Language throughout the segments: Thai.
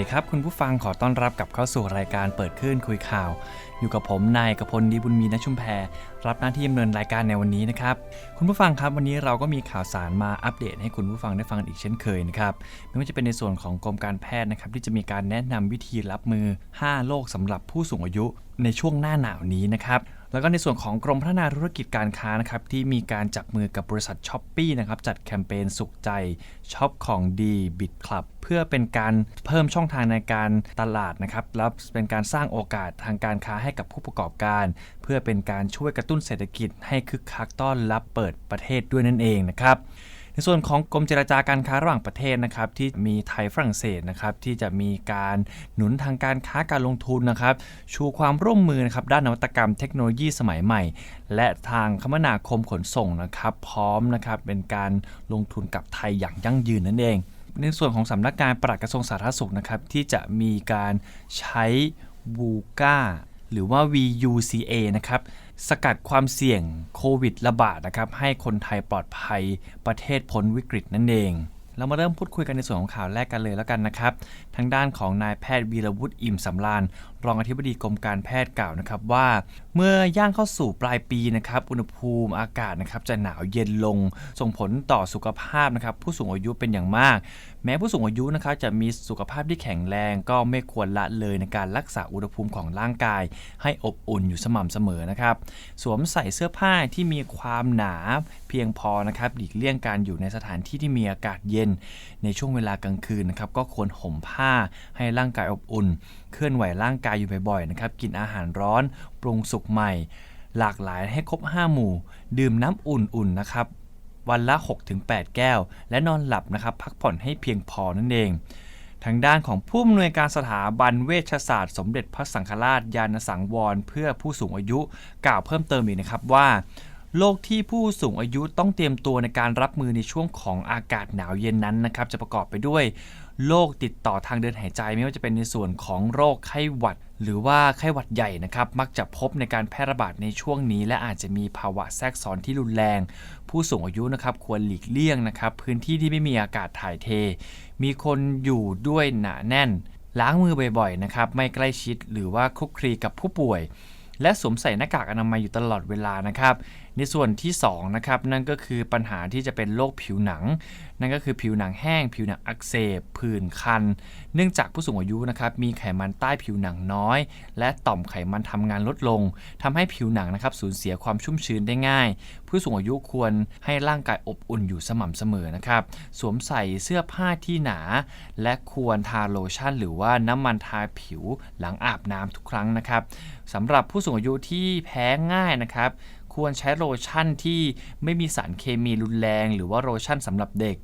ดีครับ คุณผู้ฟังขอต้อนรับกลับเข้าสู่รายการเปิดคลื่นคุยข่าว อยู่กับผมนายกพลดีบุญมีนชุมแพรรับหน้าที่ดำเนินรายการในวันนี้นะครับ คุณผู้ฟังครับวันนี้เราก็มีข่าวสารมาอัปเดต ให้คุณผู้ฟังได้ฟังอีกเช่นเคยนะครับไม่ว่าจะเป็นในส่วนของกรมการแพทย์นะครับที่จะมีการแนะนำวิธีรับมือ 5 โรคสำหรับผู้สูงอายุในช่วงหน้าหนาวนี้นะครับ แล้วก็ในส่วนของกรมพัฒนาธุรกิจการค้านะครับที่มีการจับมือกับบริษัทช้อปปีนะครับจัดแคมเปญสุขใจช็อปของดีบิดคลับเพื่อเป็นการเพิ่มช่องทางในการตลาดนะครับและเป็นการสร้างโอกาสทางการค้าให้กับผู้ประกอบการ เพื่อเป็นการช่วยกระตุ้นเศรษฐกิจให้คึกคักต้อนรับเปิดประเทศด้วยนั่นเองนะครับ ในส่วนของกรมเจรจาการค้าระหว่างประเทศนะครับที่มีไทยฝรั่งเศสนะครับที่จะมีการหนุนทางการค้าการลงทุนนะครับชูความร่วมมือนะครับด้านนวัตกรรมเทคโนโลยีสมัยใหม่ และทางคมนาคมขนส่งนะครับพร้อมนะครับเป็นการลงทุนกับไทยอย่างยั่งยืนนั่นเอง ในส่วนของสำนักงานปลัดกระทรวงสาธารณสุขนะครับที่จะมีการใช้บูกา หรือว่า VUCA นะครับสกัดความเสี่ยงโควิดระบาดนะครับให้คนไทยปลอดภัยประเทศพ้นวิกฤตนั่นเอง เรามาเริ่มพูดคุยกันในส่วนของข่าวแรกกันเลยแล้วกันนะครับทางด้านของนายแพทย์วีรวุฒิอิ่มสำราญ รองอธิบดีกรมการแพทย์กล่าวนะครับว่า เมื่อย่างเข้าสู่ปลายปีนะครับอุณหภูมิอากาศนะครับจะหนาวเย็นลง ส่งผลต่อสุขภาพนะครับผู้สูงอายุเป็นอย่างมาก แม้ผู้สูงอายุนะครับจะมีสุขภาพที่แข็งแรงก็ไม่ควรละเลยในการรักษาอุณหภูมิของร่างกาย ให้อบอุ่นอยู่สม่ำเสมอนะครับ สวมใส่เสื้อผ้าที่มีความหนาเพียงพอนะครับหลีกเลี่ยงการอยู่ในสถานที่ที่มีอากาศเย็น ในช่วงเวลากลางคืนนะครับก็ควรห่มผ้าให้ร่างกายอบอุ่น เคลื่อนไหวร่างกายอยู่บ่อยๆนะครับกินอาหารร้อน ปรุงสุกใหม่ หลากหลายให้ครบ 5 หมู่ ดื่มน้ำอุ่นๆนะครับ วันละ 6-8 แก้ว และนอนหลับนะครับพักผ่อนให้เพียงพอนั่นเองทางด้านของผู้อำนวยการสถาบันเวชศาสตร์ สมเด็จพระสังฆราชยานสังวร เพื่อผู้สูงอายุกล่าวเพิ่มเติมอีกนะครับว่าโรคที่ผู้สูงอายุต้องเตรียมตัวในการรับมือในช่วงของอากาศหนาวเย็นนั้นนะครับ จะประกอบไปด้วย โรคติดต่อทางเดินหายใจไม่ว่าจะเป็นในส่วนของโรคไข้หวัด หรือว่าไข้หวัดใหญ่นะครับ มักจะพบในการแพร่ระบาดในช่วงนี้ และอาจจะมีภาวะแทรกซ้อนที่รุนแรง ผู้สูงอายุนะครับควรหลีกเลี่ยงนะครับ พื้นที่ที่ไม่มีอากาศถ่ายเท มีคนอยู่ด้วยหนาแน่น ล้างมือบ่อยๆนะครับไม่ใกล้ชิดหรือว่าคุกคลีกับผู้ป่วยและสวมใส่หน้ากากอนามัยอยู่ตลอดเวลานะครับ ในส่วนที่2นะครับนั่นก็คือปัญหาที่จะเป็นโรคผิวหนัง นั่นก็คือผิวหนังแห้ง ผิวหนังอักเสบผื่นคัน เนื่องจากผู้สูงอายุนะครับมีไขมันใต้ผิวหนังน้อย และต่อมไขมันทำงานลดลงทำให้ผิวหนังนะครับสูญเสียความชุ่มชื้นได้ง่าย ผู้สูงอายุควรให้ร่างกายอบอุ่นอยู่สม่ำเสมอนะครับสวมใส่เสื้อผ้าที่หนา และควรทาโลชั่น หรือว่าน้ำมันทาผิวหลังอาบน้ำทุกครั้งนะครับสำหรับผู้สูงอายุที่แพ้ง่ายนะครับ ควรใช้โลชั่นที่ไม่มีสารเคมีรุนแรง หรือว่าโลชั่นสำหรับเด็ก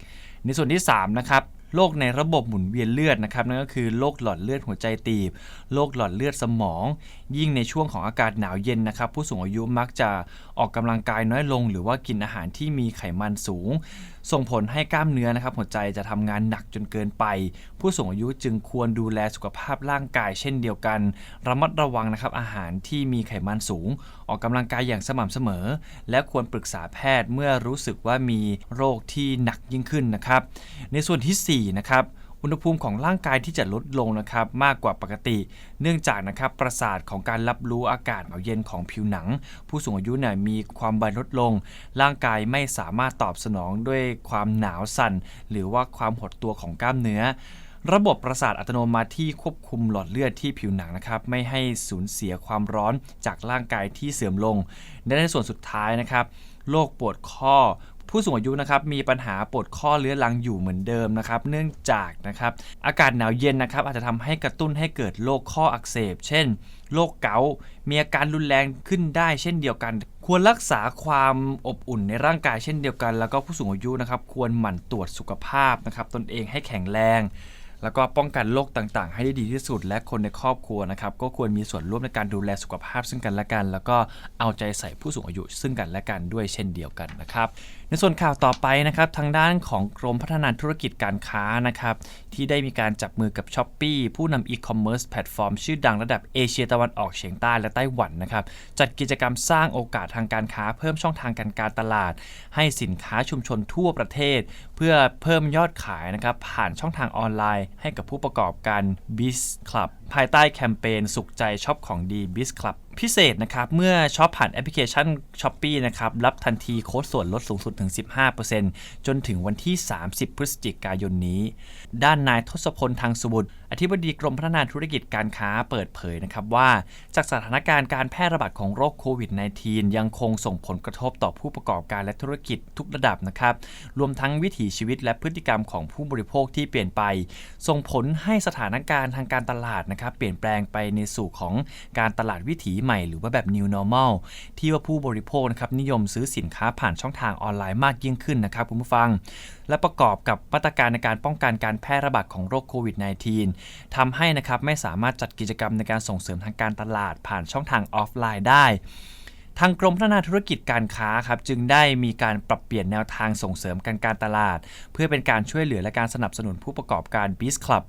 ในส่วนที่ 3 นะครับโรคในระบบหมุนเวียนเลือดนะครับนั่นก็คือโรคหลอดเลือดหัวใจตีบโรคหลอดเลือดสมองยิ่งในช่วงของอากาศหนาวเย็นนะครับ ผู้สูงอายุมักจะออกกำลังกายน้อยลง หรือว่ากินอาหารที่มีไขมันสูง ส่งผลให้กล้ามเนื้อนะครับ หัวใจจะทำงานหนักจนเกินไป ผู้สูงอายุจึงควรดูแลสุขภาพร่างกายเช่นเดียวกัน ระมัดระวังนะครับอาหารที่มีไขมันสูง ออกกำลังกายอย่างสม่ำเสมอ และควรปรึกษาแพทย์เมื่อรู้สึกว่ามีโรคที่หนักยิ่งขึ้นนะครับ ในส่วนที่4นะครับ อุณหภูมิของร่างกายที่จะลดลงนะครับมากกว่าปกติ เนื่องจากนะครับประสาทของการรับรู้อากาศหนาวเย็นของผิวหนัง ผู้สูงอายุเนี่ยมีความเบาลดลง ร่างกายไม่สามารถตอบสนองด้วยความหนาวสั่น หรือว่าความหดตัวของกล้ามเนื้อระบบประสาทอัตโนมัติที่ควบคุมหลอดเลือดที่ผิวหนังนะครับไม่ให้สูญเสียความร้อนจากร่างกายที่เสื่อมลง และในส่วนสุดท้ายนะครับโรคปวดข้อ ผู้สูงอายุนะครับมีปัญหาปวดข้อเรื้อรังอยู่เหมือนเดิมนะครับเนื่องจากนะครับอากาศหนาวเย็นนะครับอาจจะทำให้กระตุ้นให้เกิดโรคข้ออักเสบ เช่นโรคเกาต์มีอาการรุนแรงขึ้นได้เช่นเดียวกัน ควรรักษาความอบอุ่นในร่างกายเช่นเดียวกัน แล้วก็ผู้สูงอายุนะครับควรหมั่นตรวจสุขภาพนะครับตนเองให้แข็งแรง แล้วก็ป้องกันโรคต่างๆ ให้ได้ดีที่สุด และคนในครอบครัวนะครับก็ควรมีส่วนร่วมในการดูแลสุขภาพซึ่งกันและกัน แล้วก็เอาใจใส่ผู้สูงอายุซึ่งกันและกันด้วยเช่นเดียวกันนะครับ ในส่วนข่าวต่อไปนะครับทางด้านของกรมพัฒนาธุรกิจการค้านะครับที่ได้มีการจับมือกับ s h อ p e e ผู้นำอีคอมเมิร์ซแพลตฟอร์มชื่อดังระดับเอเชียตะวันออกเฉียงใต้และไต้หวันนะครับจัดกิจกรรมสร้างโอกาสทางการค้า เพิ่มช่องทางการการตลาด ให้สินค้าชุมชนทั่วประเทศ เพื่อเพิ่มยอดขายนะครับผ่านช่องทางออนไลน์ ให้กับผู้ประกอบการ Biz Club ภายใต้แคมเปญสุขใจช็อปของดี Biz Club พิเศษนะครับเมื่อช็อปผ่านแอปพลิเคชัน s h อ p e e นะครับรับทันทีโค้ดส่วนลดสูงสุดถึง 15%จนถึงวันที่ 30 พฤศจิกายนนี้ ด้านนายทศพลทางสุบุตรอธิบดีกรมพัฒนาธุรกิจการค้าเปิดเผยนะครับว่า จากสถานการณ์การแพร่ระบาดของโรคโควิด -19 ยังคงส่งผลกระทบต่อผู้ประกอบการและธุรกิจทุกระดับนะครับ รวมทั้งวิถีชีวิตและพฤติกรรมของผู้บริโภคที่เปลี่ยนไป ส่งผลให้สถานการณ์ทางการตลาดนะครับ เปลี่ยนแปลงไปในสู่ของการตลาดวิถีใหม่ หรือว่าแบบ new normal ที่ว่าผู้บริโภคนะครับนิยมซื้อสินค้าผ่านช่องทางออนไลน์มากยิ่งขึ้นนะครับคุณผู้ฟัง และประกอบกับมาตรการในการป้องกันการแพร่ระบาดของโรคโควิด -19 ทำให้นะครับไม่สามารถจัดกิจกรรมในการส่งเสริมทางการตลาดผ่านช่องทางออฟไลน์ได้ทางกรมพัฒนาธุรกิจการค้าครับจึงได้มีการปรับเปลี่ยนแนวทางส่งเสริมการการตลาด เพื่อเป็นการช่วยเหลือและการสนับสนุนผู้ประกอบการ b i z Club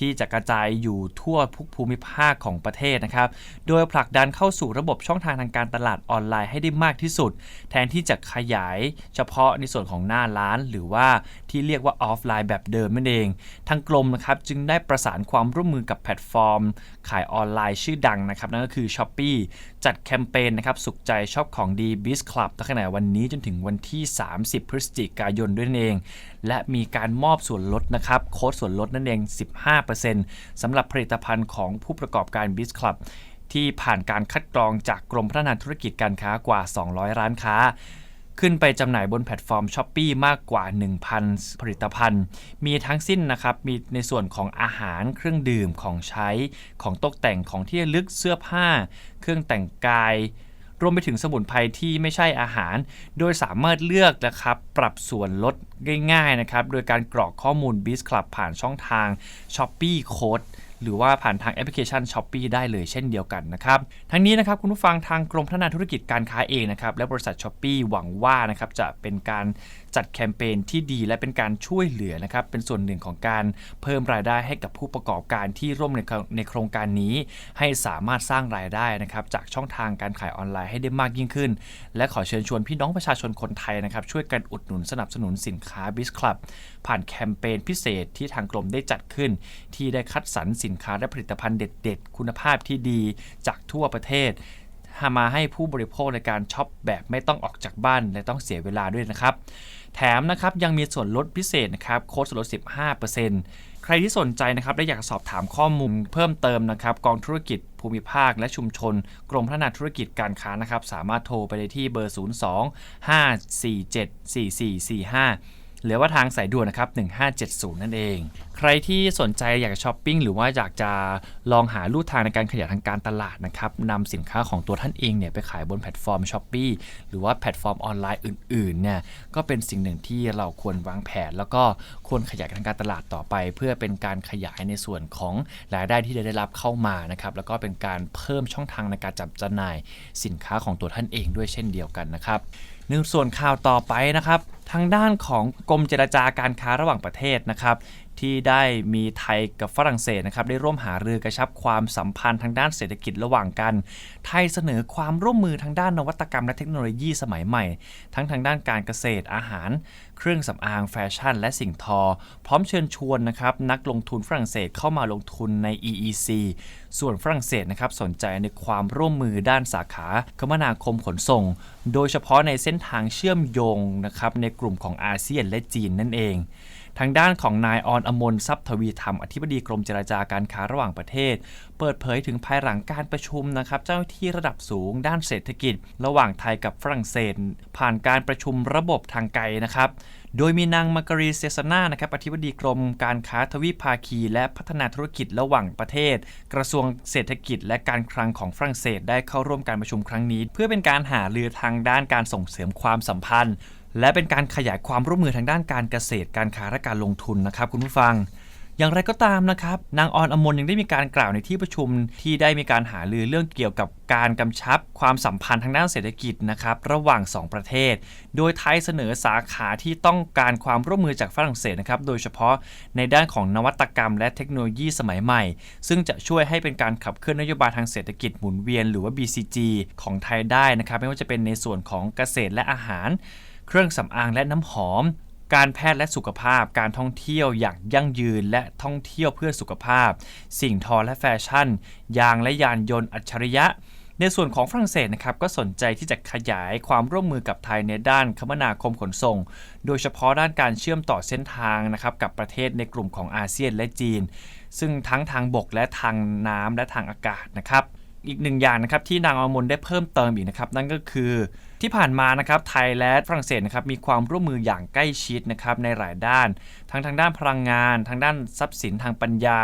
ที่จะกระจายอยู่ทั่วทุกภูมิภาคของประเทศนะครับ โดยผลักดันเข้าสู่ระบบช่องทางทางการตลาดออนไลน์ให้ได้มากที่สุด แทนที่จะขยายเฉพาะในส่วนของหน้าร้าน หรือว่าที่เรียกว่าออฟไลน์แบบเดิมนั่นเอง ทางกรมนะครับจึงได้ประสานความร่วมมือกับแพลตฟอร์ม ขายออนไลน์ชื่อดังนะครับนั่นก็คือ s h อ p e e จัดแคมเปญนะครับสุขใจชอบของดี b i z Club ตั้งแต่วันนี้จนถึงวันที่ 30 พฤศจิกายนด้วยนั่นเองและมีการมอบส่วนลดนะครับโค้ดส่วนลดนั่นเอง 15%สำหรับผลิตภัณฑ์ของผู้ประกอบการ b i z Club ที่ผ่านการคัดกรองจากกรมพัฒนาธุรกิจการค้ากว่า 200 ร้านค้า ขึ้นไปจำหน่ายบนแพลตฟอร์ม s h อ p e e มากกว่า 1,000 ผลิตภัณฑ์ มีทั้งสิ้นนะครับ มีในส่วนของอาหารเครื่องดื่มของใช้ของตกแต่งของที่ระลึกเสื้อผ้า เครื่องแต่งกาย รวมไปถึงสมุนไพรที่ไม่ใช่อาหาร โดยสามารถเลือกนะครับปรับส่วนลดง่ายๆนะครับโดยการกรอกข้อมูล b i z Club ผ่านช่องทาง s h อ p e e Code หรือว่าผ่านทางแอปพลิเคชัน s h อ p e e ได้เลยเช่นเดียวกันนะครับ ทั้งนี้นะครับคุณผู้ฟังทางกรมพัฒนาธุรกิจการค้าเองนะครับและบริษัท s h อ p e e หวังว่านะครับจะเป็นการ จัดแคมเปญที่ดีและเป็นการช่วยเหลือนะครับเป็นส่วนหนึ่งของการเพิ่มรายได้ให้กับผู้ประกอบการที่ร่วมในในโครงการนี้ ให้สามารถสร้างรายได้นะครับจากช่องทางการขายออนไลน์ให้ได้มากยิ่งขึ้น และขอเชิญชวนพี่น้องประชาชนคนไทยนะครับช่วยกันอุดหนุนสนับสนุนสินค้า b i z Club ผ่านแคมเปญพิเศษที่ทางกรมได้จัดขึ้น ที่ได้คัดสรรสินค้าและผลิตภัณฑ์เด็ด ๆ คุณภาพที่ดีจากทั่วประเทศมาให้ผู้บริโภคในการช็อปแบบไม่ต้องออกจากบ้านและต้องเสียเวลาด้วยนะครับ แถมนะครับยังมีส่วนลดพิเศษนะครับโค้ดส่วนลด 15%ใครที่สนใจนะครับและอยากสอบถามข้อมูลเพิ่มเติมนะครับกองธุรกิจภูมิภาคและชุมชน กรมพัฒนาธุรกิจการค้านะครับสามารถโทรไปได้ที่เบอร์ 02 547 4445 หรือว่าทางสายด่วนนะครับ 1570 นั่นเอง ใครที่สนใจอยากจะช้อปปิ้งหรือว่าอยากจะลองหาลู่ทางในการขยายทางการตลาดนะครับนำสินค้าของตัวท่านเองเนี่ยไปขายบนแพลตฟอร์ม s h อ p e e หรือว่าแพลตฟอร์มออนไลน์อื่นๆเนี่ยก็เป็นสิ่งหนึ่งที่เราควรวางแผน แล้วก็ควรขยายทางการตลาดต่อไป เพื่อเป็นการขยายในส่วนของรายได้ที่ได้รับเข้ามานะครับแล้วก็เป็นการเพิ่มช่องทางในการจับจำหน่ายสินค้าของตัวท่านเองด้วยเช่นเดียวกันนะครับ ในส่วนข่าวต่อไปนะครับ ทางด้านของกรมเจรจาการค้าระหว่างประเทศนะครับ ที่ได้มีไทยกับฝรั่งเศสนะครับได้ร่วมหารือกระชับความสัมพันธ์ทางด้านเศรษฐกิจระหว่างกัน ไทยเสนอความร่วมมือทางด้านนวัตกรรมและเทคโนโลยีสมัยใหม่ ทั้งทางด้านการเกษตรอาหาร เครื่องสำอางแฟชั่น และสิ่งทอ พร้อมเชิญชวนนะครับนักลงทุนฝรั่งเศสเข้ามาลงทุนใน EEC ส่วนฝรั่งเศสนะครับสนใจในความร่วมมือด้านสาขาคมนาคมขนส่ง โดยเฉพาะในเส้นทางเชื่อมโยงนะครับในกลุ่มของอาเซียนและจีนนั่นเอง ทางด้านของนายออนอมนทรัพย์ทวีธรรมอธิบดีกรมเจรจาการค้าระหว่างประเทศ เปิดเผยถึงภายหลังการประชุมนะครับเจ้าหน้าที่ระดับสูงด้านเศรษฐกิจ ระหว่างไทยกับฝรั่งเศส ผ่านการประชุมระบบทางไกลนะครับโดยมีนางมาการีเซซาน่านะครับอธิบดีกรมการค้าทวีภาคี และพัฒนาธุรกิจระหว่างประเทศ กระทรวงเศรษฐกิจ และการคลังของฝรั่งเศส ได้เข้าร่วมการประชุมครั้งนี้ เพื่อเป็นการหารือทางด้านการส่งเสริมความสัมพันธ์ และเป็นการขยายความร่วมมือทางด้านการเกษตรการค้าและการลงทุนนะครับ คุณผู้ฟัง อย่างไรก็ตามนะครับ นางออนอมนยังได้มีการกล่าวในที่ประชุมที่ได้มีการหารือเรื่องเกี่ยวกับการกำชับความสัมพันธ์ทางด้านเศรษฐกิจนะครับระหว่าง 2 ประเทศ โดยไทยเสนอสาขาที่ต้องการความร่วมมือจากฝรั่งเศสนะครับโดยเฉพาะในด้านของนวัตกรรมและเทคโนโลยีสมัยใหม่ ซึ่งจะช่วยให้เป็นการขับเคลื่อนนโยบายทางเศรษฐกิจหมุนเวียน หรือว่า BCG ของไทยได้นะครับไม่ว่าจะเป็นในส่วนของเกษตรและอาหาร เครื่องสำอางและน้ำหอม การแพทย์และสุขภาพ การท่องเที่ยวอย่างยั่งยืนและท่องเที่ยวเพื่อสุขภาพ สิ่งทอและแฟชั่น ยางและยานยนต์อัจฉริยะในส่วนของฝรั่งเศสนะครับก็สนใจที่จะขยายความร่วมมือกับไทยในด้านคมนาคมขนส่ง โดยเฉพาะด้านการเชื่อมต่อเส้นทางนะครับกับประเทศในกลุ่มของอาเซียนและจีน ซึ่งทั้งทางบกและทางน้ำและทางอากาศนะครับ อีกหนึ่งอย่างนะครับที่นางอมนได้เพิ่มเติมอีกนะครับนั่นก็คือ ที่ผ่านมานะครับไทยและฝรั่งเศสนะครับมีความร่วมมืออย่างใกล้ชิดนะครับในหลายด้าน ทั้งทางด้านพลังงาน ทางด้านทรัพย์สินทางปัญญา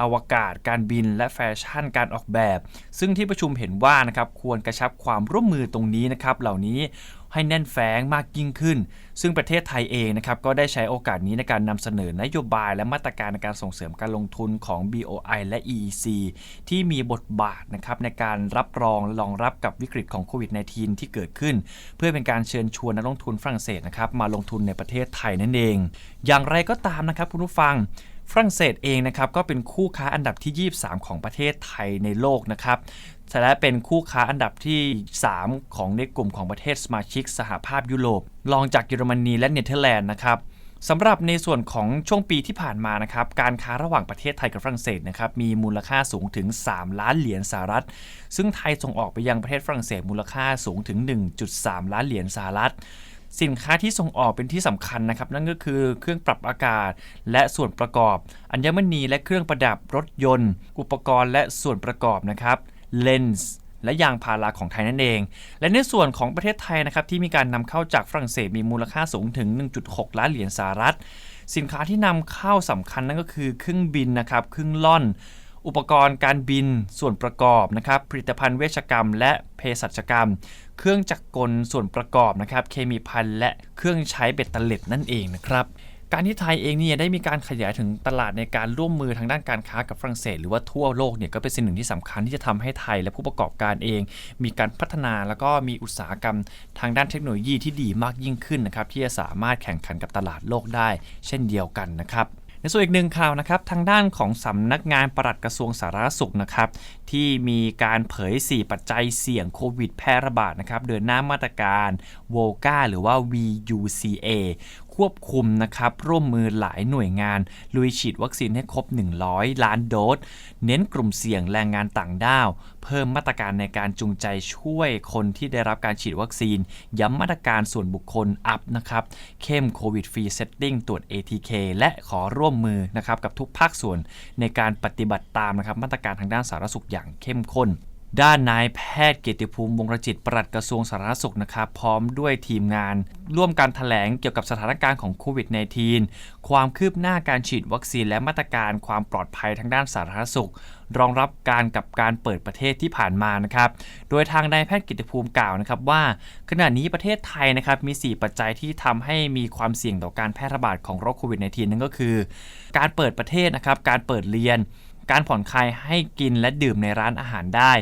อวกาศ การบิน และแฟชั่นการออกแบบ ซึ่งที่ประชุมเห็นว่านะครับควรกระชับความร่วมมือตรงนี้นะครับเหล่านี้ ให้แน่นแฟ้งมากยิ่งขึ้น ซึ่งประเทศไทยเองนะครับก็ได้ใช้โอกาสนี้ในการนำเสนอนโยบายและมาตรการในการส่งเสริมการลงทุนของ BOI และ EEC ที่มีบทบาทนะครับในการรับรองและรองรับกับวิกฤตของโควิด -19 ที่เกิดขึ้น เพื่อเป็นการเชิญชวนนักลงทุนฝรั่งเศสนะครับมาลงทุนในประเทศไทยนั่นเอง อย่างไรก็ตามนะครับคุณผู้ฟัง ฝรั่งเศสเองนะครับก็เป็นคู่ค้าอันดับที่ 23 ของประเทศไทยในโลกนะครับและเป็นคู่ค้าอันดับที่ 3 ของในกลุ่มของประเทศสมาชิกสหภาพยุโรปรองจากเยอรมนีและเนเธอร์แลนด์นะครับสำหรับในส่วนของช่วงปีที่ผ่านมานะครับการค้าระหว่างประเทศไทยกับฝรั่งเศสนะครับมีมูลค่าสูงถึง 3 ล้านเหรียญสหรัฐ ซึ่งไทยส่งออกไปยังประเทศฝรั่งเศสมูลค่าสูงถึง 1.3 ล้านเหรียญสหรัฐ สินค้าที่ส่งออกเป็นที่สำคัญนะครับ นั่นก็คือเครื่องปรับอากาศ และส่วนประกอบ อัญมณีและเครื่องประดับรถยนต์ อุปกรณ์และส่วนประกอบนะครับเลนส์และยางพาราของไทยนั่นเอง และในส่วนของประเทศไทยนะครับที่มีการนำเข้าจากฝรั่งเศสมีมูลค่าสูงถึง 1.6 ล้านเหรียญสหรัฐ สินค้าที่นำเข้าสำคัญนั่นก็คือเครื่องบินนะครับเครื่องล่อน อุปกรณ์การบินส่วนประกอบนะครับผลิตภัณฑ์เวชกรรม และเภสัชกรรม เครื่องจักรกลส่วนประกอบนะครับเคมีภัณฑ์และเครื่องใช้เบ็ดเตล็ดนั่นเองนะครับการที่ไทยเองเนี่ยได้มีการขยายถึงตลาดในการร่วมมือทางด้านการค้ากับฝรั่งเศส หรือว่าทั่วโลกเนี่ยก็เป็นสิ่งหนึ่งที่สำคัญที่จะทำให้ไทยและผู้ประกอบการเอง มีการพัฒนาแล้วก็มีอุตสาหกรรมทางด้านเทคโนโลยีที่ดีมากยิ่งขึ้นนะครับที่จะสามารถแข่งขันกับตลาดโลกได้ เช่นเดียวกันนะครับ ในส่วนอีกหนึ่งข่าวนะครับทางด้านของสำนักงานปลัดกระทรวงสาธารณสุขนะครับที่มีการเผย 4 ปัจจัยเสี่ยงโควิดแพร่ระบาดนะครับเดินหน้ามาตรการโวกาหรือว่า VUCA ควบคุมนะครับ ร่วมมือหลายหน่วยงาน ลุยฉีดวัคซีนให้ครบ 100 ล้านโดส เน้นกลุ่มเสี่ยงแรงงานต่างด้าว เพิ่มมาตรการในการจูงใจช่วยคนที่ได้รับการฉีดวัคซีน ย้ำมาตรการส่วนบุคคลอัพนะครับ เข้มโควิดฟรีเซตติ้งตรวจ ATK และขอร่วมมือนะครับกับทุกภาคส่วนในการปฏิบัติตามนะครับมาตรการทางด้านสาธารณสุขอย่างเข้มข้น ด้านนายแพทย์เกียรติภูมิวงรจิตปลัดกระทรวงสาธารณสุขนะครับพร้อมด้วยทีมงาน ร่วมการถแถลงเกี่ยวกับสถานการณ์ของโควิด -19 ความคืบหน้าการฉีดวัคซีนและมาตรการความปลอดภัยทางด้านสาธารณสุข รองรับการกับการเปิดประเทศที่ผ่านมานะครับ โดยทางนายแพทย์กิติภูมิกล่าวนะครับว่า ขณะนี้ประเทศไทยนะครับมี 4 ปัจจัยที่ทำให้มีความเสี่ยงต่อการแพร่ระบาดของโรคโควิด -19 นั่นก็คือ การเปิดประเทศนะครับการเปิดเรียน การผ่อนคลายให้กินและดื่มในร้านอาหารได้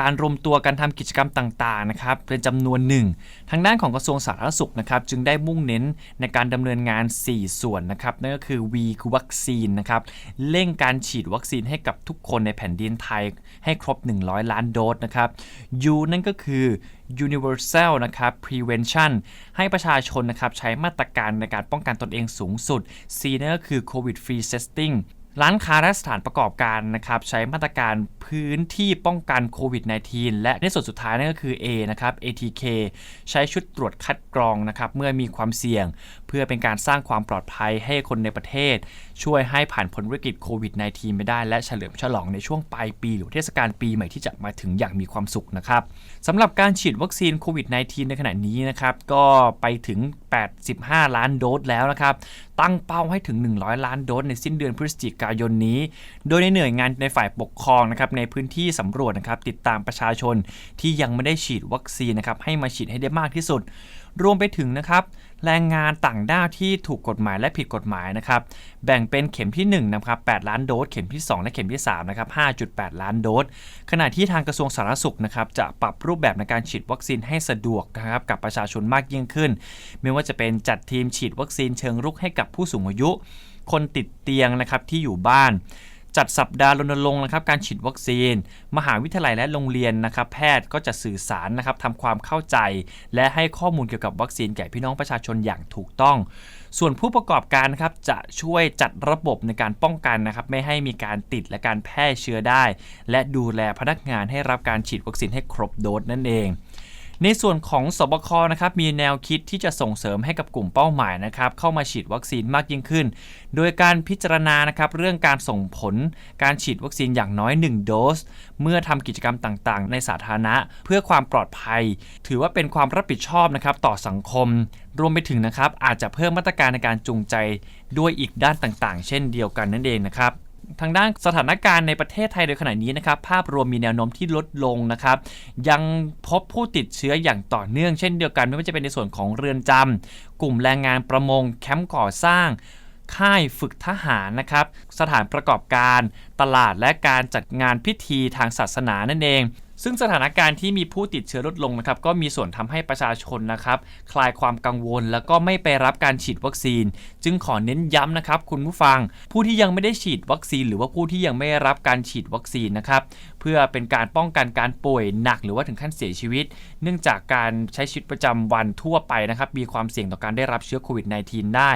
การรวมตัวกันทำกิจกรรมต่างๆนะครับเป็นจำนวนหนึ่ง ทางด้านของกระทรวงสาธารณสุขนะครับจึงได้มุ่งเน้นในการดำเนินงาน 4 ส่วนนะครับนั่นก็คือ V คือวัคซีนนะครับเร่งการฉีดวัคซีนให้กับทุกคนในแผ่นดินไทยให้ครบ 100 ล้านโดสนะครับ U นั่นก็คือ universal นะครับ prevention ให้ประชาชนนะครับใช้มาตรการในการป้องกันตนเองสูงสุด C นั่นก็คือ covid free testing ร้านค้าและสถานประกอบการนะครับใช้มาตรการพื้นที่ป้องกันโควิด -19 และในส่วนสุดท้ายนั่นก็คือ A นะครับ ATK ใช้ชุดตรวจคัดกรองนะครับเมื่อมีความเสี่ยง เพื่อเป็นการสร้างความปลอดภัยให้คนในประเทศ ช่วยให้ผ่านพ้นวิกฤตโควิด -19 ไปได้ และเฉลิมฉลองในช่วงปลายปี หรือเทศกาลปีใหม่ที่จะมาถึงอย่างมีความสุขนะครับสำหรับการฉีดวัคซีนโควิด -19 ในขณะนี้นะครับก็ไปถึง 85 ล้านโดสแล้วนะครับตั้งเป้าให้ถึง 100 ล้านโดสในสิ้นเดือนพฤศจิกายนนี้ โดยในหน่วยงานในฝ่ายปกครองนะครับในพื้นที่สำรวจนะครับติดตามประชาชนที่ยังไม่ได้ฉีดวัคซีนนะครับให้มาฉีดให้ได้มากที่สุด รวมไปถึงนะครับ แรงงานต่างด้าวที่ถูกกฎหมายและผิดกฎหมายนะครับแบ่งเป็นเข็มที่1นะครับ8ล้านโดสเข็มที่ 2 และเข็มที่3นะครับ5.8 ล้านโดสขณะที่ทางกระทรวงสาธารณสุขนะครับจะปรับรูปแบบในการฉีดวัคซีนให้สะดวกนะครับกับประชาชนมากยิ่งขึ้น ไม่ว่าจะเป็นจัดทีมฉีดวัคซีนเชิงรุกให้กับผู้สูงอายุ คนติดเตียงนะครับที่อยู่บ้าน จัดสัปดาห์รณรงค์นะครับการฉีดวัคซีน มหาวิทยาลัยและโรงเรียนนะครับแพทย์ก็จะสื่อสารนะครับทำความเข้าใจ และให้ข้อมูลเกี่ยวกับวัคซีนแก่พี่น้องประชาชนอย่างถูกต้อง ส่วนผู้ประกอบการนะครับจะช่วยจัดระบบในการป้องกันนะครับไม่ให้มีการติดและการแพร่เชื้อได้ และดูแลพนักงานให้รับการฉีดวัคซีนให้ครบโดสนั่นเอง ในส่วนของสบคนะครับมีแนวคิดที่จะส่งเสริมให้กับกลุ่มเป้าหมายนะครับเข้ามาฉีดวัคซีนมากยิ่งขึ้น โดยการพิจารณานะครับเรื่องการส่งผลการฉีดวัคซีนอย่างน้อย 1 โดส เมื่อทำกิจกรรมต่างๆ ในสาธารณะ เพื่อความปลอดภัย ถือว่าเป็นความรับผิดชอบนะครับต่อสังคม รวมไปถึงนะครับอาจจะเพิ่มมาตรการในการจูงใจด้วยอีกด้านต่างๆ เช่นเดียวกันนั่นเองนะครับ ทางด้านสถานการณ์ในประเทศไทยโดยขณะนี้นะครับภาพรวมมีแนวโน้มที่ลดลงนะครับ ยังพบผู้ติดเชื้ออย่างต่อเนื่องเช่นเดียวกัน ไม่ว่าจะเป็นในส่วนของเรือนจำกลุ่มแรงงานประมง แคมป์ก่อสร้าง ค่ายฝึกทหารนะครับ สถานประกอบการ ตลาดและการจัดงานพิธีทางศาสนานั่นเอง ซึ่งสถานการณ์ที่มีผู้ติดเชื้อลดลงนะครับก็มีส่วนทำให้ประชาชนนะครับคลายความกังวล แล้วก็ไม่ไปรับการฉีดวัคซีน จึงขอเน้นย้ำนะครับคุณผู้ฟัง ผู้ที่ยังไม่ได้ฉีดวัคซีน หรือว่าผู้ที่ยังไม่ได้รับการฉีดวัคซีนนะครับ เพื่อเป็นการป้องกันการป่วยหนักหรือว่าถึงขั้นเสียชีวิต เนื่องจากการใช้ชีวิตประจำวันทั่วไปนะครับ มีความเสี่ยงต่อการได้รับเชื้อโควิด -19 ได้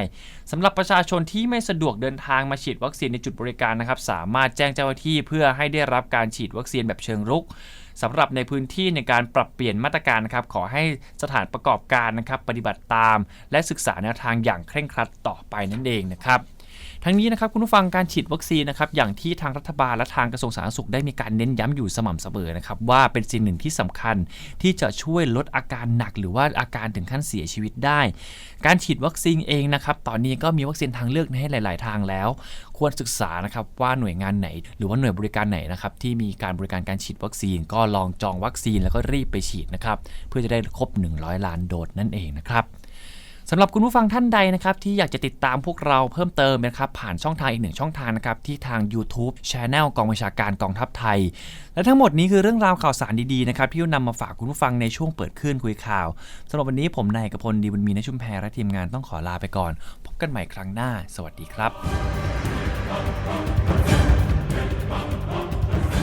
สำหรับประชาชนที่ไม่สะดวกเดินทางมาฉีดวัคซีนในจุดบริการนะครับ สามารถแจ้งเจ้าหน้าที่เพื่อให้ได้รับการฉีดวัคซีนแบบเชิงรุกสำหรับในพื้นที่ในการปรับเปลี่ยนมาตรการนะครับ ขอให้สถานประกอบการนะครับ ปฏิบัติตาม และศึกษาแนวทางอย่างเคร่งครัดต่อไปนั่นเองนะครับ ทั้งนี้นะครับคุณผู้ฟังการฉีดวัคซีนนะครับอย่างที่ทางรัฐบาลและทางกระทรวงสาธารณสุขได้มีการเน้นย้ำอยู่สม่ำเสมอนะครับว่าเป็นสิ่งหนึ่งที่สำคัญที่จะช่วยลดอาการหนักหรือว่าอาการถึงขั้นเสียชีวิตได้ การฉีดวัคซีนเองนะครับตอนนี้ก็มีวัคซีนทางเลือกให้หลาย ๆ ทางแล้ว ควรศึกษานะครับว่าหน่วยงานไหน หรือว่าหน่วยบริการไหนนะครับที่มีการบริการการฉีดวัคซีน ก็ลองจองวัคซีนแล้วก็รีบไปฉีดนะครับเพื่อจะได้ครบ 100 ล้านโดสนั่นเองนะครับ สำหรับคุณผู้ฟังท่านใดนะครับที่อยากจะติดตามพวกเราเพิ่มเติมนะครับผ่านช่องทางอีกหนึ่งช่องทางนะครับที่ทาง YouTube Channel กองบัญชาการกองทัพไทย และทั้งหมดนี้คือเรื่องราวข่าวสารดีๆนะครับที่นำมาฝากคุณผู้ฟังในช่วงเปิดขึ้นคุยข่าวสำหรับวันนี้ผมนายกพลดีบุญมีนชุมแพรและทีมงานต้องขอลาไปก่อน พบกันใหม่ครั้งหน้า สวัสดีครับ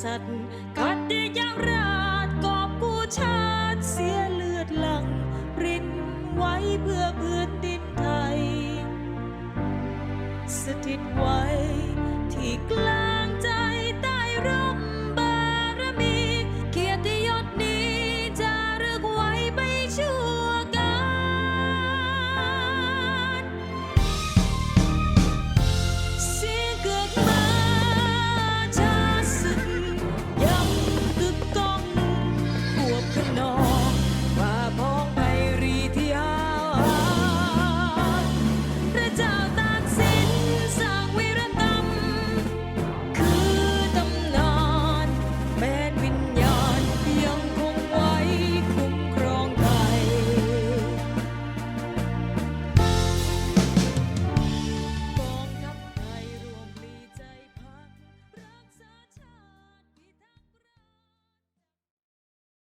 ษัตริย์กัดได้อย่างไร